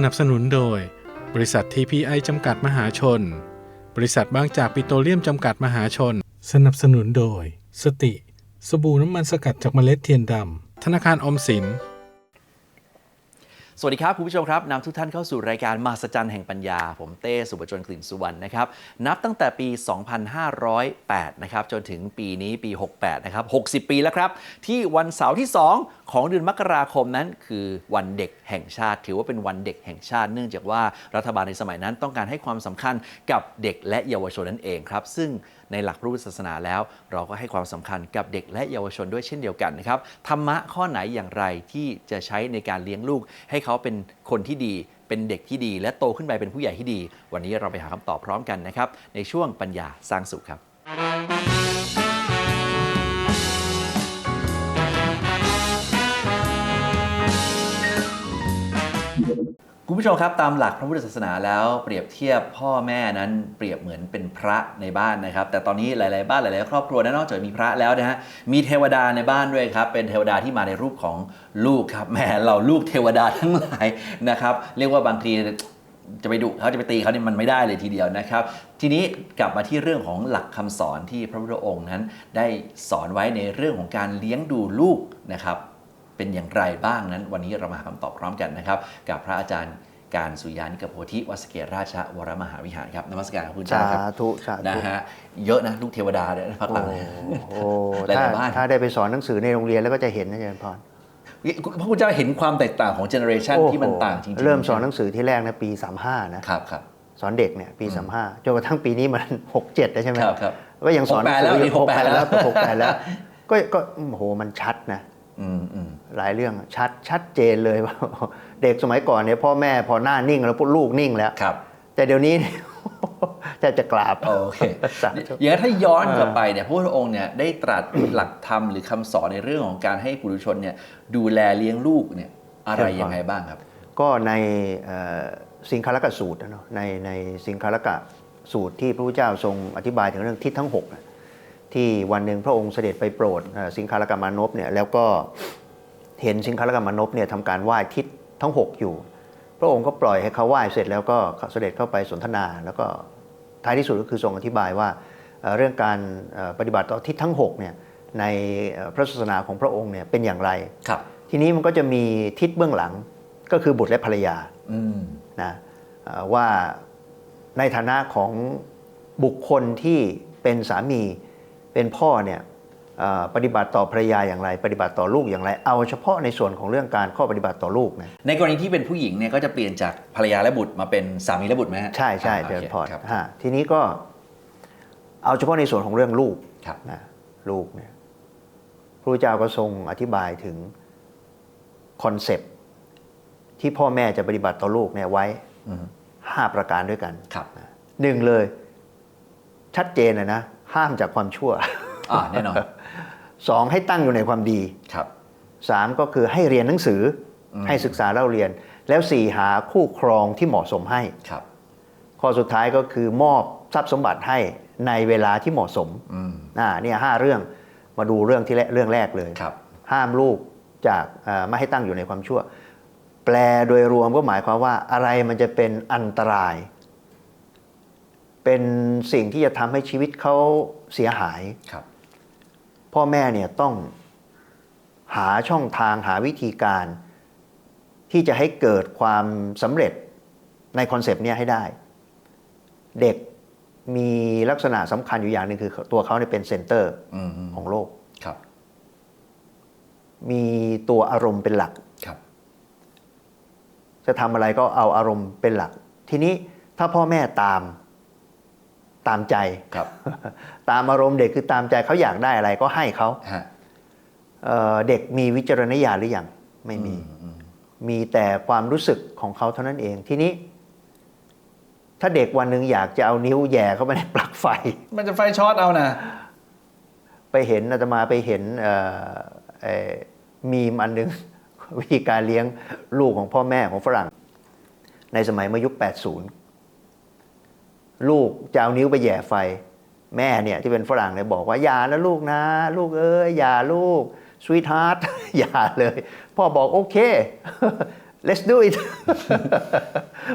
สนับสนุนโดย บริษัท TPI จำกัดมหาชน บริษัทบางจากปิโตรเลียมจำกัดมหาชน สนับสนุนโดย สติ สบู่น้ำมันสกัดจากเมล็ดเทียนดำธนาคารอมสิน สวัสดีครับ คุณผู้ชมครับนำทุกท่านเข้าสู่รายการมหัศจรรย์แห่งปัญญา ผมเต้สุบจนกลิ่นสุวรรณนะครับ นับตั้งแต่ปี 2508 นะครับ จนถึงปีนี้ปี 68 นะครับ 60 ปีแล้วครับ ที่วันเสาร์ที่ 2 ของเดือนมกราคมนั้น คือวันเด็กแห่งชาติ ถือว่าเป็นวันเด็กแห่งชาติ เนื่องจากว่ารัฐบาลในสมัยนั้นต้องการให้ความสำคัญกับเด็กและเยาวชนนั่นเองครับ ซึ่งในหลักพระพุทธศาสนาแล้ว เราก็ให้ความสำคัญกับเด็กและเยาวชนด้วยเช่นเดียวกันนะครับธรรมะข้อไหนอย่างไรที่จะใช้ในการเลี้ยงลูก ให้เขาเป็นคนที่ดีเป็นเด็กที่ดี และโตขึ้นไปเป็นผู้ใหญ่ที่ดี วันนี้เราไปหาคำตอบพร้อมกันนะครับในช่วงปัญญาสร้างสุขครับ คุณผู้ชมครับตามหลักพระพุทธศาสนาแล้วเปรียบเทียบพ่อแม่นั้นเปรียบเหมือนเป็นพระในบ้านนะครับ แต่ตอนนี้หลาย ๆ บ้านหลาย ๆ ครอบครัวนะนอกจากมีพระแล้วนะฮะมีเทวดาในบ้านด้วยครับ เป็นเทวดาที่มาในรูปของลูกครับแหมเราลูกเทวดาทั้งหลายนะครับ เรียกว่าบางทีจะไปดุเขาจะไปตีเขาเนี่ยมันไม่ได้เลยทีเดียวนะครับ ทีนี้กลับมาที่เรื่องของหลักคำสอนที่พระพุทธองค์นั้น ได้สอนไว้ในเรื่องของการเลี้ยงดูลูกนะครับ เป็นอย่างไรบ้างนั้น วันนี้เรามาหาคำตอบพร้อมกันนะครับ กับพระอาจารย์การสุยานิกโพธิวัดสเกตราชวรมหาวิหารครับนมัสการครับคุณอาจาสารย์ครับธุสานะธุฮะเยอะนะลูกเทวดาเนี่ยพักหลัง โอ้หลายๆถ้าบ้าน ถ้าได้ไปสอนหนังสือในโรงเรียนแล้วก็จะเห็นนะอาจารย์พรพระคุณเจ้าเห็นความแตกต่างของเจเนอเรชันโอ้โหที่มันต่างจริงๆเริ่มสอนหนังสือที่แรกนะปี 35 นะ ครับครับ สอนเด็กเนี่ยปี35จนกระทั่งปีนี้มัน 67แล้วใช่ไหมครับครับ ก็ยังสอนหนังสื68แล้วอนี่หกแปด68แล้แล้ววหกแปดแล้ว ก็ก็โอ้โหมันชัดนะอืมอืม หลายเรื่องชัดชัดเจนเลยว่าเด็กสมัยก่อนเนี่ยพ่อแม่พอหน้านิ่งแล้วพวกลูกนิ่งแล้วครับ แต่เดี๋ยวนี้เนี่ยจะจะกราบโอเคสาธุอย่างนั้นถ้าย้อนกลับไปเนี่ยพระพุทธองค์เนี่ยได้ตรัสหลักธรรมหรือคำสอนในเรื่องของการให้ปุถุชนเนี่ยดูแลเลี้ยงลูกเนี่ยอะไรยังไงบ้างครับ ก็ในเอ่อสิงคาลกะสูตรนะเนาะในในสิงคาลกะสูตรที่พระพุทธเจ้าทรงอธิบายถึงเรื่องทิศทั้ง6นะ ที่วันหนึ่งพระองค์เสด็จไปโปรดเอ่อสิงคาลกะมานพเนี่ยแล้วก็เห็นสิงคาลกะมานพเนี่ยทำการไหว้ทิศทั้ง 6 อยู่ พระองค์ก็ปล่อยให้เขาไหว้เสร็จแล้วก็เสด็จเข้าไปสนทนา แล้วก็ท้ายที่สุดก็คือทรงอธิบายว่าเอ่อเรื่องการเอ่อปฏิบัติต่อทิศทั้ง6เนี่ยในเอ่อพระศาสนาของพระองค์เนี่ยเป็นอย่างไรครับ ทีนี้มันก็จะมีทิศเบื้องหลังก็คือบุตรและภรรยาอืมนะเอ่อว่าในฐานะของบุคคลที่เป็นสามี เป็นพ่อเนี่ยเอ่อปฏิบัติต่อภรรยาอย่างไร ปฏิบัติต่อลูกอย่างไร เอาเฉพาะในส่วนของเรื่องการข้อปฏิบัติต่อลูกนะในกรณีที่เป็นผู้หญิงเนี่ยก็จะเปลี่ยนจากภรรยาและบุตรมาเป็นสามีและบุตรไหมฮะใช่ใช่าเจริญพรโคครับฮะทีนี้ก็เอาเฉพาะในส่วนของเรื่องลูกครับนะลูกเนี่ยพระพุทธเจ้าก็ทรงอธิบายถึงคอนเซปต์ที่พ่อแม่จะปฏิบัติต่อลูกเนี่ยไว้อืมห้าประการด้วยกันครับหนึ่งเลย ชัดเจนเลยนะ ห้ามจากความชั่วอ่าแน่นอนสองให้ตั้งอยู่ในความดีครับสามก็คือให้เรียนหนังสืออมให้ศึกษาเล่าเรียน แล้วสี่หาคู่ครองที่เหมาะสมให้ครับ ข้อสุดท้ายก็คือมอบทรัพย์สมบัติให้ในเวลาที่เหมาะสมอืมอ่าเนี่ยห้าเรื่องมาดูเรื่องที่แรกเรื่องแรกเลยครับ ห้ามลูกจากเอ่อไม่ให้ตั้งอยู่ในความชั่ว แปลโดยรวมก็หมายความว่าอะไรมันจะเป็นอันตราย เป็นสิ่งที่จะทำให้ชีวิตเขาเสียหายครับ พ่อแม่เนี่ยต้องหาช่องทางหาวิธีการ ที่จะให้เกิดความสำเร็จในคอนเซปต์เนี้ให้ได้ เด็กมีลักษณะสำคัญอยู่อย่างหนึ่งคือ ตัวเขาเนี่ยเป็นเซนเตอร์อืมอืมของโลกครับ มีตัวอารมณ์เป็นหลักครับ จะทำอะไรก็เอาอารมณ์เป็นหลัก ทีนี้ถ้าพ่อแม่ตาม ตามใจครับ ตามอารมณ์เด็กคือตามใจเขาอยากได้อะไรก็ให้เขาฮะเอ่อเด็กมีวิจารณญาณหรือยังไม่มีอืมมีแต่ความรู้สึกของเขาเท่านั้นเองทีนี้ ถ้าเด็กวันหนึ่งอยากจะเอานิ้วแหย่เข้าไปในปลั๊กไฟ มันจะไฟช็อตเอานะไปเห็นอาตมาไปเห็นเอ่อเอ่อมีมอันหนึงวิธีการเลี้ยงลูกของพ่อแม่ของฝรั่ง ในสมัยเมื่อยุค 80 ลูกจะเอานิ้วไปแหย่ไฟ แม่เนี่ยที่เป็นฝรั่งเนี่ยบอกว่าอย่านะลูกนะ ลูกเอ้ยอย่าลูกสวีทฮาร์ t อย่าเลย พ่อบอกโอเค let's do it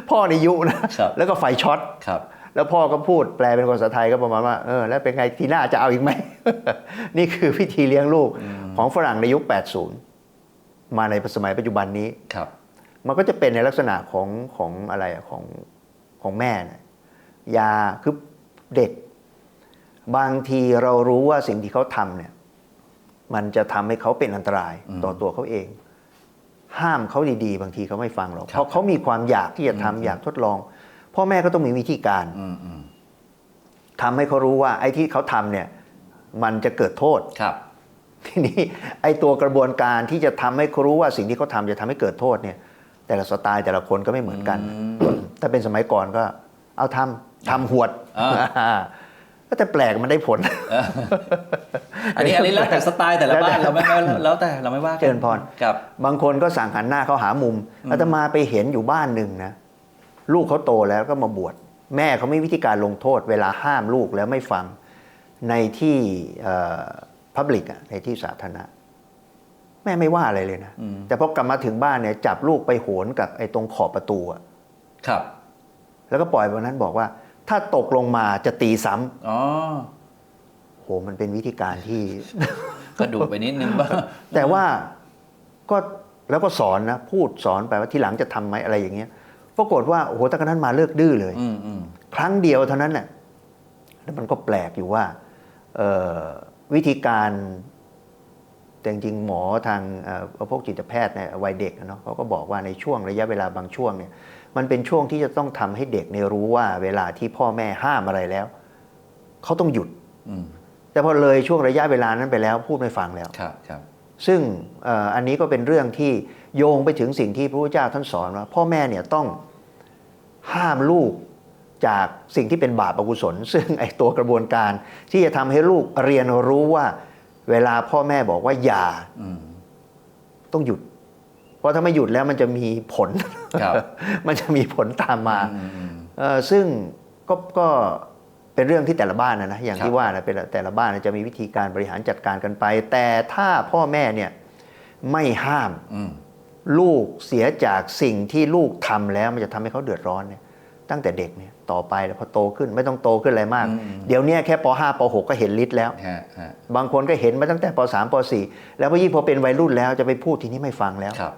พ่อในยุนะครับแล้วก็ไฟช็อตครับแล้วพ่อก็พูดแปลเป็นภาษาไทยก็ประมาณว่าเออแล้วเป็นไงทีหน้าจะเอาอีกไหม นี่คือพิธีเลี้ยงลูกของฝรั่งในยุค 80 มาในสมัยปัจจุบันนี้ครับ มันก็จะเป็นในลักษณะของของอะไรอะของของแม่นะ ยาคือเด็ก บางทีเรารู้ว่าสิ่งที่เขาทำเนี่ย มันจะทำให้เขาเป็นอันตรายต่อตัวเขาเอง ห้ามเขาดีๆ บางทีเขาไม่ฟังหรอกครับเพราะเขามีความอยากที่จะทำอยากทดลอง พ่อแม่ก็ต้องมีวิธีการอืมอืมทำให้เขารู้ว่า ไอ้ที่เขาทำเนี่ย มันจะเกิดโทษครับทีนี้ไอ้ตัวกระบวนการที่จะทำให้เขารู้ว่าสิ่งที่เขาทำจะทำให้เกิดโทษเนี่ย แต่ละสไตล์แต่ละคนก็ไม่เหมือนกันถ้าเป็นสมัยก่อนก็ เอาทำ ทำหวดอ่าก็แต่แปลกมันได้ผล อันนี้อันนี้แล้วแต่สไตล์แต่ละบ้านแล้วแต่เราไม่ไม่แล้วแต่เราไม่ว่ากัเจริญพรครับบางคนก็สั่งหันหน้าเขาหามุมอาตมาไปเห็นอยู่บ้านหนึ่งนะลูกเขาโตแล้วก็มาบวชแม่เขาไม่วิธีการลงโทษ เวลาห้ามลูกแล้วไม่ฟังในที่พับลิกอะในที่สาธารณะแม่ไม่ว่าอะไรเลยนะ แต่พอกลับมาถึงบ้านเนี่ยจับลูกไปโหนกับไอ้ตรงขอบประตูอะครับ แล้วก็ปล่อยวันนั้นบอกว่า ถ้าตกลงมาจะตีซ้ำอ๋อโหมันเป็นวิธีการที่ ก็ดูไปนิดนึงบ้างแต่ว่าก็แล้วก็สอนนะ พูดสอนไปว่าที่หลังจะทำไหมอะไรอย่างเงี้ยปรากฏว่าโอ้โหตั้งแต่นั้นมาเลิกดื้อเลยอืมอืมครั้งเดียวเท่านั้นน่ะแล้วมันก็แปลกอยู่ว่าเอ่อวิธีการแต่จริงๆหมอทางเอ่อพวกจิตแพทย์ในวัยเด็กอะเนาะเขาก็บอกว่าในช่วงระยะเวลาบางช่วงเนี่ย มันเป็นช่วงที่จะต้องทำให้เด็กเนี่ยรู้ว่า เวลาที่พ่อแม่ห้ามอะไรแล้ว เขาต้องหยุดอืมแต่พอเลยช่วงระยะเวลานั้นไปแล้วพูดไม่ฟังแล้วครับครับ ซึ่งเอ่ออันนี้ก็เป็นเรื่องที่โยงไปถึงสิ่งที่พระพุทธเจ้าท่านสอนว่า พ่อแม่เนี่ยต้องห้ามลูกจากสิ่งที่เป็นบาปอกุศล ซึ่งไอตัวกระบวนการที่จะทำให้ลูกเรียนรู้ว่า เวลาพ่อแม่บอกว่าอย่าอืมต้องหยุด เพราะถ้าไม่หยุดแล้วมันจะมีผลครับมันจะมีผลตามมาอืมอืมเอ่อซึ่งก็ก็เป็นเรื่องที่แต่ละบ้านนะนะอย่างครับที่ว่านะเป็นแต่ละบ้านจะมีวิธีการบริหารจัดการกันไป แต่ถ้าพ่อแม่เนี่ยไม่ห้ามอืมลูกเสียจากสิ่งที่ลูกทำแล้วมันจะทำให้เขาเดือดร้อนเนี่ย ตั้งแต่เด็กเนี่ยต่อไปแล้วพอโตขึ้นไม่ต้องโตขึ้นอะไรมาก เดี๋ยวเนี้แค่ป .5 ป .6 ก็เห็นฤทธิ์แล้วฮะฮะบางคนก็เห็นมาตั้งแต่ป .3 ป .4 แล้วพอยิ่งพอเป็นวัยรุ่นแล้วจะไปพูดทีนี้ไม่ฟังแล้วครับ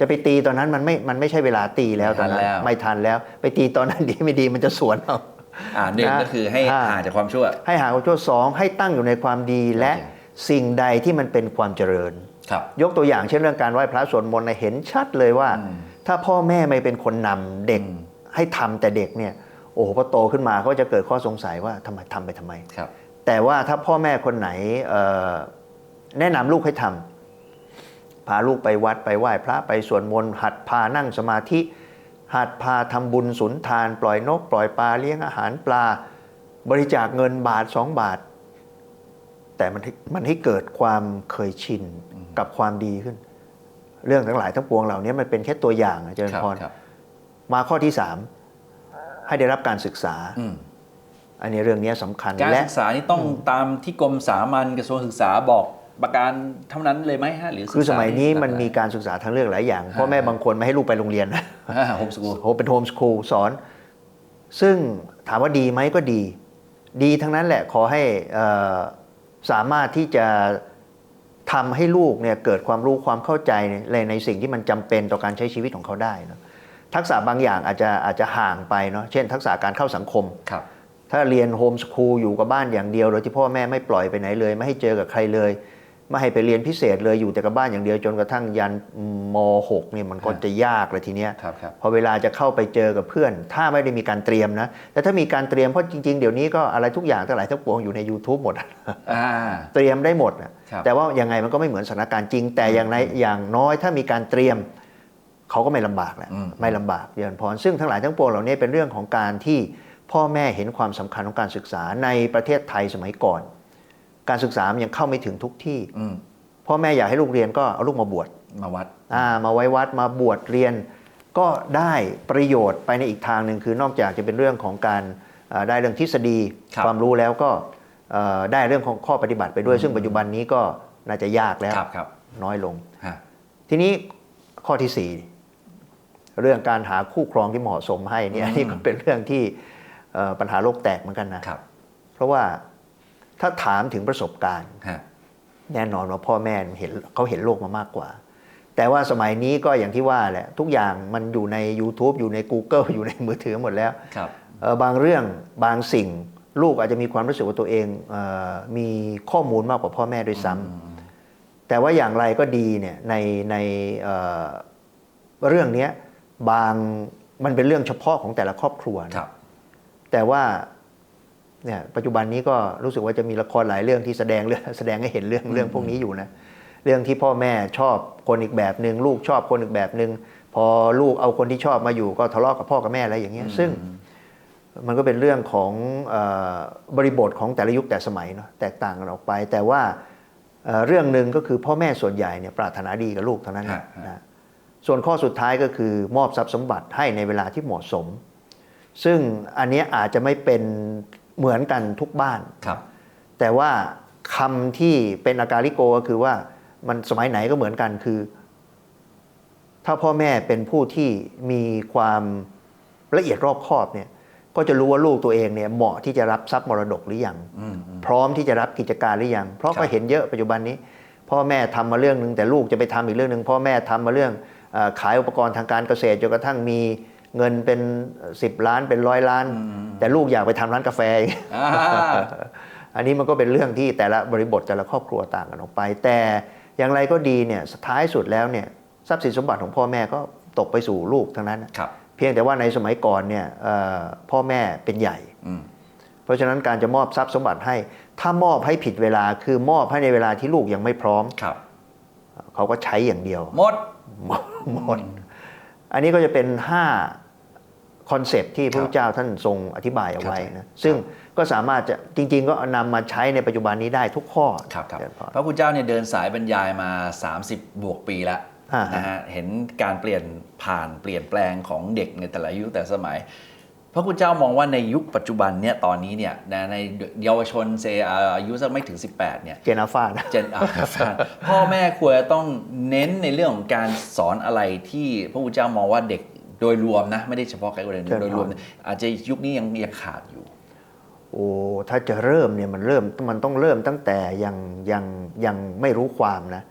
จะไปตีตอนนั้นมันไม่ มันไม่ใช่เวลาตีแล้วตอนนั้นไม่ทันแล้วไม่ทันแล้วไปตีตอนนั้นดีไม่ดีมันจะสวนเอาอ่าหนึ่งนะก็คือให้อ่าห่างจากความชั่ว ให้หาความชั่วสองให้ตั้งอยู่ในความดีและโอเคสิ่งใดที่มันเป็นความเจริญครับ ยกตัวอย่างเช่นเรื่องการไหว้พระสวดมนต์เนี่ยเห็นชัดเลยว่าอืมถ้าพ่อแม่ไม่เป็นคนนำเด็กอืมให้ทำแต่เด็กเนี่ยโอ้โหพอโตขึ้นมาเขาจะเกิดข้อสงสัยว่าทำไมทำไปทำไมครับ แต่ว่าถ้าพ่อแม่คนไหนเอ่อแนะนำลูกให้ทำ พาลูกไปวัดไปไหว้พระไปสวดมนต์หัดพานั่งสมาธิ หัดพาทำบุญสุนทาน ปล่อยนก ปล่อยปลาเลี้ยงอาหารปลา บริจาคเงินบาทสองบาท แต่มันให้มันให้เกิดความเคยชินกับความดีขึ้น เรื่องทั้งหลายทั้งปวงเหล่านี้มันเป็นแค่ตัวอย่างนะเจริญครับพรครับมาข้อที่สามให้ได้รับการศึกษาอืมอันนี้เรื่องนี้สำคัญ การและศึกษานี่ต้องตามที่กรมสามัญกระทรวงศึกษาบอก ประการเท่านั้นเลยไหมฮะหรือศึกษาคือสมัยนี้มันมีหลากการศึกษาทางเลือกหลายอย่างพ่อแม่บางคนไม่ให้ลูกไปโรงเรียนนะหลายโฮมสกูลโหเป็นโฮมสคูลสอน ซึ่งถามว่าดีไหมก็ดี ดีทั้งนั้นแหละขอให้เอ่อสามารถที่จะทำให้ลูกเนี่ยเกิดความรู้ความเข้าใจในในสิ่งที่มันจำเป็นต่อการใช้ชีวิตของเขาได้นะทักษะบางอย่างอาจจะอาจจะห่างไปเนาะเช่น ทักษะการเข้าสังคมครับถ้าเรียนโฮมสคูลอยู่กับบ้านอย่างเดียวโดยที่พ่อแม่ไม่ปล่อยไปไหนเลย ไม่ให้เจอกับใครเลย ไม่ให้ไปเรียนพิเศษเลยอยู่แต่กับบ้านอย่างเดียวจนกระทั่งยันม .6 เนี่ยมันก็จะยากเลยทีเนี้ยครับครับพอเวลาจะเข้าไปเจอกับเพื่อน ถ้าไม่ได้มีการเตรียมนะแต่ถ้ามีการเตรียมเพราะจริง ๆ เดี๋ยวนี้ก็อะไรทุกอย่างทั้งหลายทั้งปวงอยู่ใน YouTube หมดอ่าเตรียมได้หมดนะครับแต่ว่ายังไงมันก็ไม่เหมือนสถานการณ์จริง แต่อย่างไรอย่างน้อยถ้ามีการเตรียมเขาก็ไม่ลำบากแหละอืมไม่ลำบากเดือนพรซึ่งทั้งหลายทั้งปวงเหล่านี้เป็นเรื่องของการที่พ่อแม่เห็นความสำคัญของการศึกษาในประเทศไทยสมัยก่อน การศึกษามันยังเข้าไม่ถึงทุกที่อืมพ่อแม่อยากให้ลูกเรียนก็เอาลูกมาบวชมาวัดอ่ามาไว้วัดมาบวชเรียน ก็ได้ประโยชน์ไปในอีกทางหนึ่งคือนอกจากจะเป็นเรื่องของการเอ่อได้เรื่องทฤษฎีครับความรู้แล้วก็เอ่อได้เรื่องของข้อปฏิบัติไปด้วย ซึ่งปัจจุบันนี้ก็น่าจะยากแล้วครับครับน้อยลงฮะทีนี้ข้อที่สี่เรื่องการหาคู่ครองที่เหมาะสมให้เนี่ยอันนี่ก็เป็นเรื่องที่เอ่อปัญหาโลกแตกเหมือนกันนะครับเพราะว่า ถ้าถามถึงประสบการณ์ฮะแน่นอนว่าพ่อแม่เห็นเขาเห็นโลกมามากกว่า แต่ว่าสมัยนี้ก็อย่างที่ว่าแหละ ทุกอย่างมันอยู่ใน YouTube อยู่ใน Google อยู่ในมือถือหมดแล้วครับเอ่อบางเรื่องบางสิ่ง ลูกอาจจะมีความรู้สึกว่าตัวเองเออมีข้อมูลมากกว่าพ่อแม่ด้วยซ้ำแต่ว่าอย่างไรก็ดีเนี่ยในในเอ่อเรื่องเนี้ยบางมันเป็นเรื่องเฉพาะของแต่ละครอบครัวนะครับแต่ว่า เนี่ยปัจจุบันนี้ก็รู้สึกว่าจะมีละครหลายเรื่องที่แสดงเรื่องแสดงให้เห็นเรื่องเรื่องพวกนี้อยู่นะเรื่องที่พ่อแม่ชอบคนอีกแบบหนึ่งลูกชอบคนอีกแบบหนึ่งพอลูกเอาคนที่ชอบมาอยู่ก็ทะเลาะกับพ่อกับแม่อะไรอย่างเงี้ยซึ่งมันก็เป็นเรื่องของเออบริบทของแต่ละยุคแต่สมัยเนาะแตกต่างกันออกไป แต่ว่าเอ่อเรื่องหนึ่งก็คือพ่อแม่ส่วนใหญ่เนี่ยปรารถนาดีกับลูกเท่านั้นฮะนะส่วนข้อสุดท้ายก็คือมอบทรัพย์สมบัติให้ในเวลาที่เหมาะสม ซึ่งอันเนี้ยอาจจะไม่เป็น เหมือนกันทุกบ้าน ครับ แต่ว่าคำที่เป็นอาการลิโกก็คือว่ามันสมัยไหนก็เหมือนกันคือ ถ้าพ่อแม่เป็นผู้ที่มีความละเอียดรอบคอบเนี่ยก็จะรู้ว่าลูกตัวเองเนี่ยเหมาะที่จะรับทรัพย์มรดกหรือยังอืมอืมพร้อมที่จะรับกิจการหรือยัง เพราะครับก็เห็นเยอะปัจจุบันนี้ พ่อแม่ทำมาเรื่องหนึ่งแต่ลูกจะไปทำอีกเรื่องหนึ่งพ่อแม่ทำมาเรื่องเออขายอุปกรณ์ทางการเกษตรจนกระทั่งมี เงินเป็น 10 ล้านเป็นร้อยล้าน แต่ลูกอยากไปทำร้านกาแฟอีกอ่าอันนี้มันก็เป็นเรื่องที่แต่ละบริบทแต่ละครอบครัวต่างกันออกไป แต่อย่างไรก็ดีเนี่ยสุดท้ายสุดแล้วเนี่ยทรัพย์สินสมบัติของพ่อแม่ก็ตกไปสู่ลูกทั้งนั้นนะครับเพียงแต่ว่าในสมัยก่อนเนี่ยเอ่อพ่อแม่เป็นใหญ่อืมเพราะฉะนั้นการจะมอบทรัพย์สมบัติให้ ถ้ามอบให้ผิดเวลาคือมอบให้ในเวลาที่ลูกยังไม่พร้อมครับเขาก็ใช้อย่างเดียว หมดหมด อันนี้ก็จะเป็น 5 คอนเซปต์ที่พระพุทธเจ้าท่านทรงอธิบายเอาไว้นะซึ่งก็สามารถจะจริง ๆ ก็นำมาใช้ในปัจจุบันนี้ได้ทุกข้อครับครับเจญพรพระพุทธเจ้าเนี่ยเดินสายบรรยายมา 30 บวกปีแล้วอ่าฮะนะฮะเห็นการเปลี่ยนผ่านเปลี่ยนแปลงของเด็กในแต่ละยุคแต่ละสมัย พระพุทธเจ้ามองว่าในยุคปัจจุบันเนี่ยตอนนี้เนี่ยนะในเยาวชนเซอายุสักไม่ถึง 18เนี่ยเจนอาฟานะเจนอะพ่อแม่ควรจะต้องเน้นในเรื่องของการสอนอะไรที่พระพุทธเจ้ามองว่าเด็ก โดยรวมนะ ไม่ได้เฉพาะใครคนใดเชิญโดยรวมเนี่ยอาจจะยุคนี้ยังยังขาดอยู่ โอ้ถ้าจะเริ่มเนี่ยมันเริ่มมันต้องเริ่มตั้งแต่ยังยังยังไม่รู้ความนะ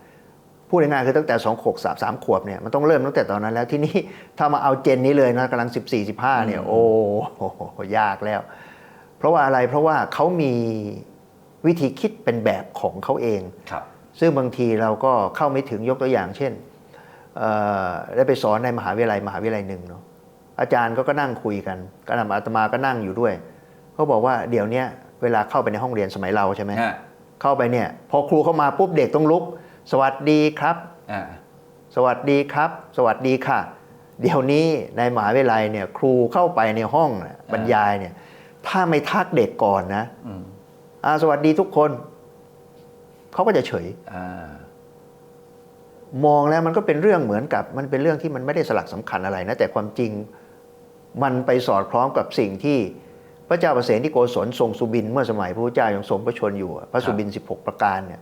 พูดง่ายๆคือตั้งแต่สองขวบสามสามขวบเนี่ยมันต้องเริ่มตั้งแต่ตอนนั้นแล้วที่นี่ถ้ามาเอาเจนนี้เลยนะกำลัง 14 15เนี่ยโอ้โหยากแล้ว เพราะว่าอะไรเพราะว่าเขามีวิธีคิดเป็นแบบของเขาเองครับซึ่งบางทีเราก็เข้าไม่ถึงยกตัวอย่างเช่นเอ่อ ได้ไปสอนในมหาวิทยาลัยมหาวิทยาลัยหนึ่งเนาะอาจารย์ก็ก็นั่งคุยกันก็นำอาตมาก็นั่งอยู่ด้วยเขาบอกว่าเดี๋ยวเนี้ยเวลาเข้าไปในห้องเรียนสมัยเราใช่ไหมฮะเข้าไปเนี่ย พอครูเข้ามาปุ๊บเด็กต้องลุก สวัสดีครับอ่าสวัสดีครับ สวัสดีค่ะ เดี๋ยวนี้ในมหาวิทยาลัยเนี่ยครูเข้าไปในห้องน่ะบรรยายเนี่ย ถ้าไม่ทักเด็กก่อนนะอืมอ่าสวัสดีทุกคนเขาก็จะเฉยอ่า มองแล้วมันก็เป็นเรื่องเหมือนกับมันเป็นเรื่องที่มันไม่ได้สลักสำคัญอะไรนะแต่ความจริงมันไปสอดคล้องกับสิ่งที่พระเจ้าประเสนที่โกศลทรงสุบิน เมื่อสมัยพระพุทธเจ้ายังทรงพระชนอยู่อะพระสุบิน 16 ประการเนี่ย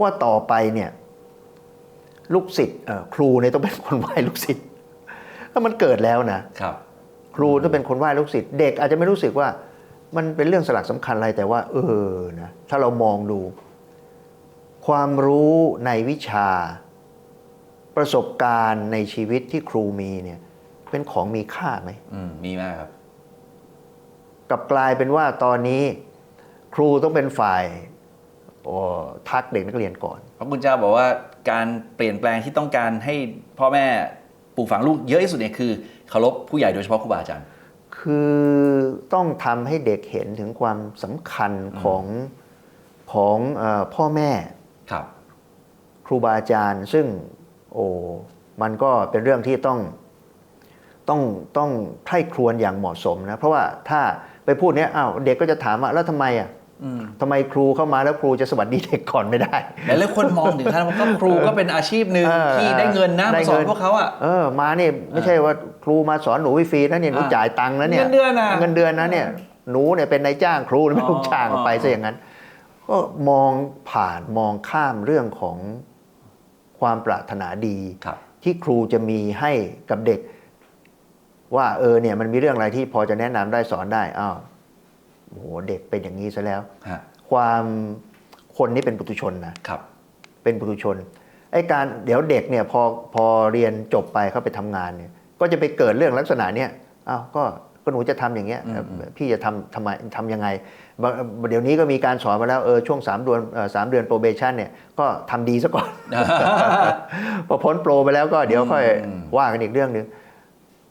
ว่าต่อไปเนี่ยลูกศิษย์เอ่อครูเนี่ยต้องเป็นคนไหว้ลูกศิษย์ถ้ามันเกิดแล้วนะครับ ครูต้องเป็นคนไหว้ลูกศิษย์เด็กอาจจะไม่รู้สึกว่ามันเป็นเรื่องสลักสำคัญอะไรแต่ว่า เออนะถ้าเรามองดู ความรู้ในวิชา ประสบการณ์ในชีวิตที่ครูมีเนี่ยเป็นของมีค่าไหมอืมมีมากครับกลับกลายเป็นว่าตอนนี้ครูต้องเป็นฝ่ายโอ้ทักเด็กนักเรียนก่อน พระคุณเจ้าบอกว่าการเปลี่ยนแปลงที่ต้องการให้พ่อแม่ปลูกฝังลูกเยอะที่สุดเนี่ยคือเคารพผู้ใหญ่โดยเฉพาะครูบาอาจารย์ คือต้องทำให้เด็กเห็นถึงความสำคัญของของเออพ่อแม่ครับ ครูบาอาจารย์ซึ่ง โอ้มันก็เป็นเรื่องที่ต้องต้องต้องใคร่ครวญอย่างเหมาะสมนะ เพราะว่าถ้าไปพูดเนี้ยอ้าวเด็กก็จะถามว่าแล้วทำไมอะอืมทำไมครูเข้ามาแล้วครูจะสวัสดีเด็กก่อนไม่ได้แต่หลายคนมองถึงขั้นว่าก็ครูก็เป็นอาชีพหนึ่งเออที่ได้เงินนะได้มาสอนเงินพวกเขาอะเออมาเนี่ยไม่ใช่ว่าครูมาสอนหนูฟรีๆนะเนี่ยหนูอ่าจ่ายตังค์นะเนี่ยเงินเดือนน่ะเงินเดือนนะเนี่ยหนูเนี่ยเป็นนายจ้างครูไม่อ๋อลูกจ้างอ๋อไปซะอย่างนั้น ก็มองผ่านมองข้ามเรื่องของ ความปรารถนาดีครับที่ที่ครูจะมีให้กับเด็ก ว่าเออเนี่ยมันมีเรื่องอะไรที่พอจะแนะนำได้สอนได้อ้าวโอ้โหเด็กเป็นอย่างนี้ซะแล้วฮะความคนนี้เป็นปุถุชนนะครับเป็นปุถุชนไอ้การเดี๋ยวเด็กเนี่ยพอพอเรียนจบไปเขาไปทำงานเนี่ย ก็จะไปเกิดเรื่องลักษณะเนี้ยอ้าวก็ก็หนูจะทำอย่างเงี้ยอืมอืมพี่จะทำทำไมทำยังไงบาง เดี๋ยวนี้ก็มีการสอนมาแล้วเออช่วง3เดือนเอ่อสามเดือนโปรเบชันเนี่ยก็ทำดีซะก่อนพอพ้นโปรไปแล้วก็เดี๋ยวค่อยอืมว่ากันอีกเรื่องหนึ่ง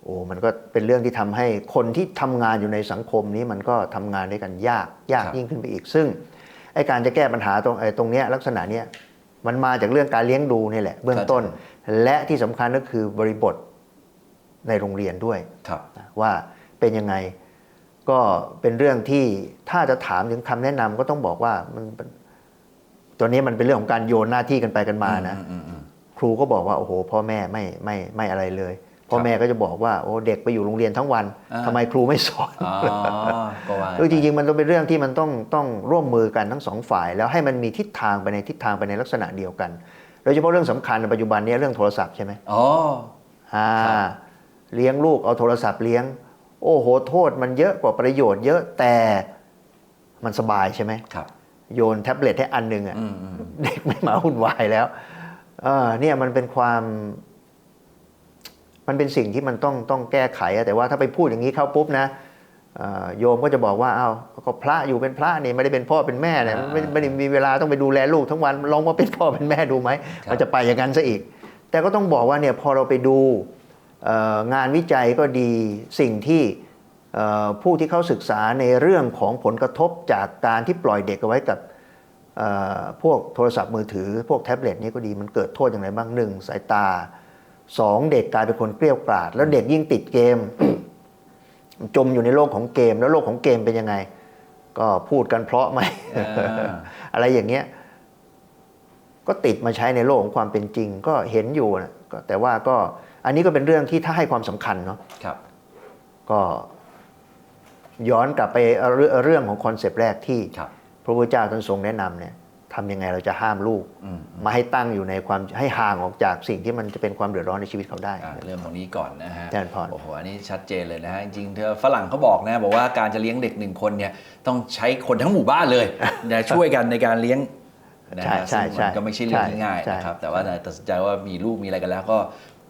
โอ้มันก็เป็นเรื่องที่ทำให้คนที่ทำงานอยู่ในสังคมนี้มันก็ทำงานด้วยกันยากยากครับยิ่งขึ้นไปอีก ซึ่งไอ้การจะแก้ปัญหาตรงไอ้ตรงเนี้ยลักษณะเนี้ยมันมาจากเรื่องการเลี้ยงดูนี่แหละเบื้องต้น และที่สำคัญก็คือบริบทในโรงเรียนด้วยครับว่าเป็นยังไง ก็เป็นเรื่องที่ถ้าจะถามถึงคำแนะนำก็ต้องบอกว่ามันเป็นตัวนี้มันเป็นเรื่องของการโยนหน้าที่กันไปกันมานะอือืมอืมครูก็บอกว่าโอ้โห พ่อแม่ไม่ไม่ไม่อะไรเลย พ่อครับแม่ก็จะบอกว่าโอ้เด็กไปอยู่โรงเรียนทั้งวันอ่าทำไมครูไม่สอนอ๋อก็ว่าคือจริงๆมันต้องเป็นเรื่องที่มันต้องต้องร่วมมือกันทั้งสองฝ่าย แล้วให้มันมีทิศทางไปในทิศทางไปในลักษณะเดียวกันโดยเฉพาะเรื่องสำคัญในปัจจุบันเนี้เรื่องโทรศัพท์ใช่ไหมอ๋ออ่าครับเลี้ยงลูกเอาโทรศัพท์เลี้ยง โอ้โหโทษมันเยอะกว่าประโยชน์เยอะแต่มันสบายใช่ไหมครับ โยนแท็บเล็ตให้อันหนึ่งอะอืมอืมเด็กไม่มาหุ่นวายแล้วเออเนี่ยมันเป็นความมันเป็นสิ่งที่มันต้องต้องแก้ไขอะแต่ว่าถ้าไปพูดอย่างนี้เข้าปุ๊บนะเอ่อโยมก็จะบอกว่าอ้าวก็พระอยู่เป็นพระนี่ไม่ได้เป็นพ่อเป็นแม่เนี่ยอ่าไม่ไม่ได้มีเวลาต้องไปดูแลลูกทั้งวันลองมาเป็นพ่อเป็นแม่ดูไหมครับมันจะไปอย่างนั้นซะอีก แต่ก็ต้องบอกว่าเนี่ยพอเราไปดูเอ่อ งานวิจัยก็ดีสิ่งที่เอ่อผู้ที่เขาศึกษาในเรื่องของผลกระทบจากการที่ปล่อยเด็กเอาไว้กับเอ่อพวกโทรศัพท์มือถือ พวกแท็บเล็ตนี่ก็ดีมันเกิดโทษอย่างไรบ้างหนึ่งสายตาสองเด็กกลายเป็นคนเกลี้ยวกล่อดแล้วเด็กยิ่งติดเกม จมอยู่ในโลกของเกม แล้วโลกของเกมเป็นยังไง ก็พูดกันเพราะไหมอ่าอะไรอย่างเงี้ยก็ติดมาใช้ในโลกของความเป็นจริง ก็เห็นอยู่นะก็แต่ว่าก็ อันนี้ก็เป็นเรื่องที่ถ้าให้ความสำคัญเนาะครับก็ย้อนกลับไปเรื่องเรื่องของคอนเซปต์แรกที่ครับพระพุทธเจ้าท่านทรงแนะนำเนี่ยทำยังไงเราจะห้ามลูกอืมมาให้ตั้งอยู่ในความให้ห่างออกจากสิ่งที่มันจะเป็นความเดือดร้อนในชีวิตเขาได้อะเริ่มตรงนี้ก่อนนะฮะเจริญพรโอ้โหอันนี้ชัดเจนเลยนะฮะจริงๆเธอฝรั่งเขาบอกนะ บอกว่าการจะเลี้ยงเด็กหนึ่งคนเนี่ยต้องใช้คนทั้งหมู่บ้านเลยนะช่วยกันในการเลี้ยงนะใช่ฮะใช่ซึ่งใช่มันก็ไม่ใช่เรื่องที่ง่ายใช่นะครับแต่ว่าตัดสินใจว่ามีลูกมีอะไรกันแล้วก็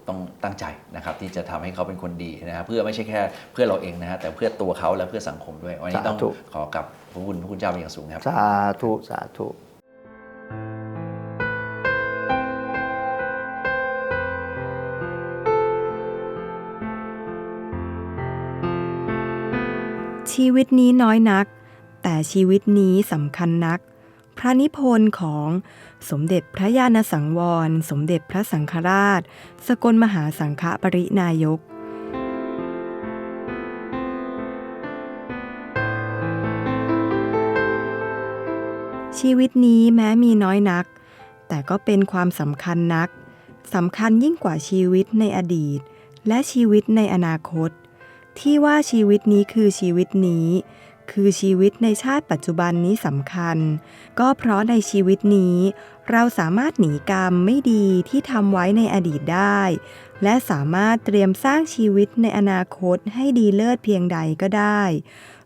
ต้องตั้งใจนะครับที่จะทำให้เขาเป็นคนดีนะฮะเพื่อไม่ใช่แค่เพื่อเราเองนะฮะแต่เพื่อตัวเขาและเพื่อสังคมด้วย วันนี้ต้องสาธุขอกับพระคุณพระคุณเจ้าเป็นอย่างสูงครับ สาธุสาธุชีวิตนี้น้อยนัก แต่ชีวิตนี้สำคัญนัก พระนิพนธ์ของสมเด็จพระญาณสังวร สมเด็จพระสังฆราช สกลมหาสังฆปรินายกชีวิตนี้แม้มีน้อยนัก แต่ก็เป็นความสำคัญนัก สำคัญยิ่งกว่าชีวิตในอดีต และชีวิตในอนาคต ที่ว่าชีวิตนี้คือชีวิตนี้ คือชีวิตในชาติปัจจุบันนี้สำคัญ ก็เพราะในชีวิตนี้ เราสามารถหนีกรรมไม่ดีที่ทำไว้ในอดีตได้ และสามารถเตรียมสร้างชีวิตในอนาคตให้ดีเลิศเพียงใดก็ได้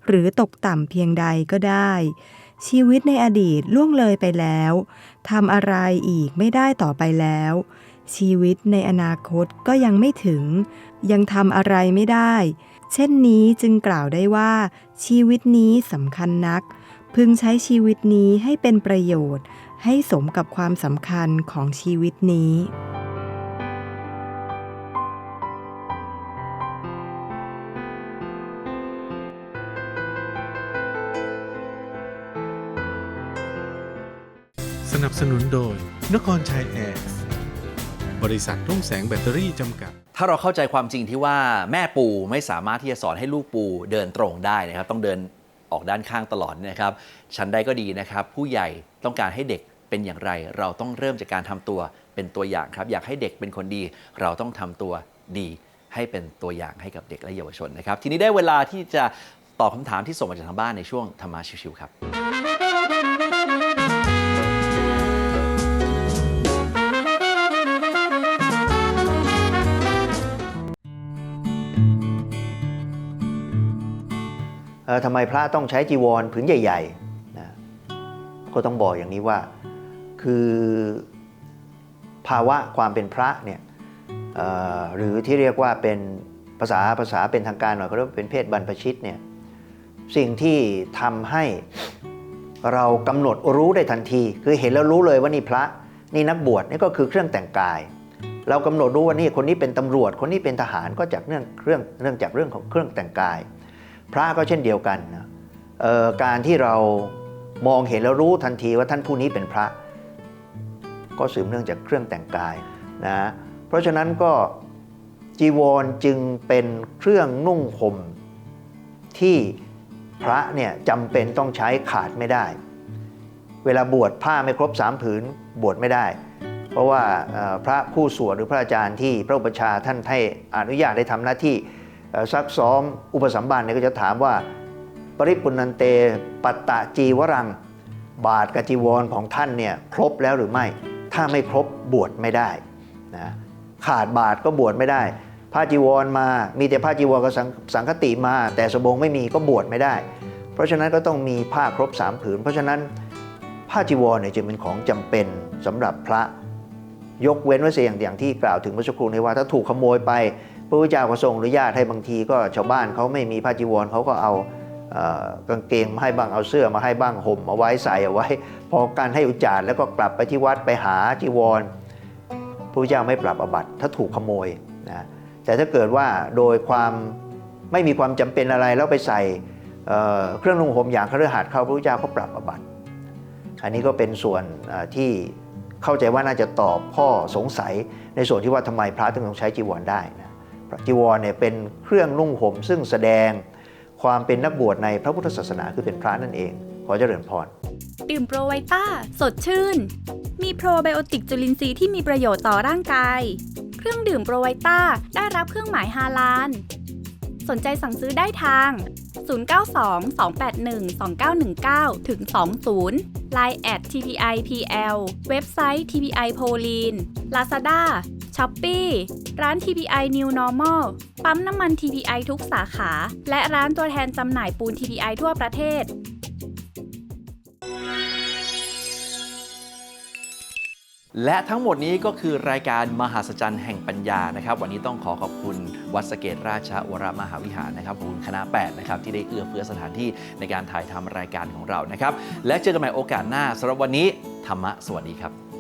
หรือตกต่ำเพียงใดก็ได้ ชีวิตในอดีตล่วงเลยไปแล้วทำอะไรอีกไม่ได้ต่อไปแล้ว ชีวิตในอนาคตก็ยังไม่ถึง ยังทำอะไรไม่ได้ เช่นนี้จึงกล่าวได้ว่า ชีวิตนี้สำคัญนัก พึงใช้ชีวิตนี้ให้เป็นประโยชน์ ให้สมกับความสำคัญของชีวิตนี้สนับสนุนโดย นครชัยแอร์บริษัทรุ่งแสงแบตเตอรี่จำกัด ถ้าเราเข้าใจความจริงที่ว่าแม่ปูไม่สามารถที่จะสอนให้ลูกปูเดินตรงได้นะครับ ต้องเดินออกด้านข้างตลอดนะครับชั้นใดก็ดีนะครับ ผู้ใหญ่ต้องการให้เด็กเป็นอย่างไร เราต้องเริ่มจากการทำตัวเป็นตัวอย่างครับ อยากให้เด็กเป็นคนดี เราต้องทำตัวดี ให้เป็นตัวอย่างให้กับเด็กและเยาวชนนะครับ ทีนี้ได้เวลาที่จะตอบคำถามที่ส่งมาจากทางบ้านในช่วงธรรมะชิวๆครับ ทำไมพระต้องใช้จีวรผืนใหญ่ๆนะก็ต้องบอกอย่างนี้ว่าคือภาวะความเป็นพระเนี่ยหรือที่เรียกว่าเป็นภาษาภาษาเป็นทางการหน่อยเขาเรียกว่าเป็นเพศบรรพชิตเนี่ยสิ่งที่ทำให้เรากำหนดรู้ได้ทันที คือเห็นแล้วรู้เลยว่านี่พระนี่นักบวชนี่ก็คือเครื่องแต่งกาย เรากำหนดรู้ว่านี่คนนี้เป็นตำรวจ คนนี้เป็นทหารก็จากเรื่องเครื่องเรื่องจากเรื่องของเครื่องแต่งกาย พระก็เช่นเดียวกันนะการที่เรามองเห็นแล้วรู้ทันทีว่าท่านผู้นี้เป็นพระ ก็สืบเนื่องจากเครื่องแต่งกายนะเพราะฉะนั้นก็จีวรจึงเป็นเครื่องนุ่งห่มที่พระเนี่ยจำเป็นต้องใช้ขาดไม่ได้ เวลาบวชผ้าไม่ครบสามผืนบวชไม่ได้ เพราะว่าพระผู้สวดหรือพระอาจารย์ที่พระอุปชาท่านให้อนุญาตได้ทำหน้าที่ ซักซ้อมอุปสัมบันเนี่ยก็จะถามว่า ปริปุนันเตปัตตะจีวรัง บาทกับจีวรของท่านเนี่ยครบแล้วหรือไม่ ถ้าไม่ครบบวชไม่ได้นะขาดบาทก็บวชไม่ได้ผ้าจีวรมา มีแต่ผ้าจีวรกับสังสังคติมา แต่สบงไม่มีก็บวชไม่ได้ เพราะฉะนั้นก็ต้องมีผ้าครบสามผืน เพราะฉะนั้นผ้าจีวรเนี่ยจึงเป็นของจำเป็นสำหรับพระยกเว้นไว้เสียอย่างอย่างที่กล่าวถึงเมื่อสักครู่นี้ว่าถ้าถูกขโมยไป พระพุทธเจ้าก็ทรงอนุญาตให้บางทีก็ชาวบ้านเขาไม่มีผ้าจีวรเขาก็เอากางเกงมาให้บ้างเอาเสื้อมาให้บ้างห่มเอาไว้ใส่เอาไว้ พอการให้อุจจารแล้วก็กลับไปที่วัดไปหาจีวรพระพุทธเจ้าไม่ปรับอบัติถ้าถูกขโมยนะแต่ถ้าเกิดว่าโดยความไม่มีความจำเป็นอะไรแล้วไปใส่เเครื่องนุ่งห่มอย่างคฤหัสถ์เข้าพระพุทธเจ้าก็ปรับอบัติ อันนี้ก็เป็นส่วนที่เข้าใจว่าน่าจะตอบข้อสงสัยในส่วนที่ว่าทำไมพระถึงต้องใช้จีวรได้น พระจีวรเนี่ยเป็นเครื่องนุ่งห่มซึ่งแสดงความเป็นนักบวชในพระพุทธศาสนาคือเป็นพระนั่นเอง ขอเจริญพร ดื่มโปรไวต้า สดชื่น มีโปรไบโอติกจุลินทรีย์ที่มีประโยชน์ต่อร่างกาย เครื่องดื่มโปรไวต้าได้รับเครื่องหมายฮาลานสนใจสั่งซื้อได้ทาง 092-281-2919 ถึง 20 Line at tpipl เว็บไซต์ tpipolin Lazada o l i n Lazada Shopee ร้าน TPI New Normal ปั๊มน้ำมัน TPI ทุกสาขา และร้านตัวแทนจำหน่ายปูน TPI ทั่วประเทศ และทั้งหมดนี้ก็คือรายการมหาสจรรย์แห่งปัญญานะครับ วันนี้ต้องขอขอบคุณวัดสเกตราชวรมหาวิหารนะครับขอบคุณคณะ8นะครับที่ได้เอื้อเฟื้อสถานที่ในการถ่ายทำรายการของเรานะครับ และเจอกันใหม่โอกาสหน้าสำหรับวันนี้ธรรมะสวัสดีครับ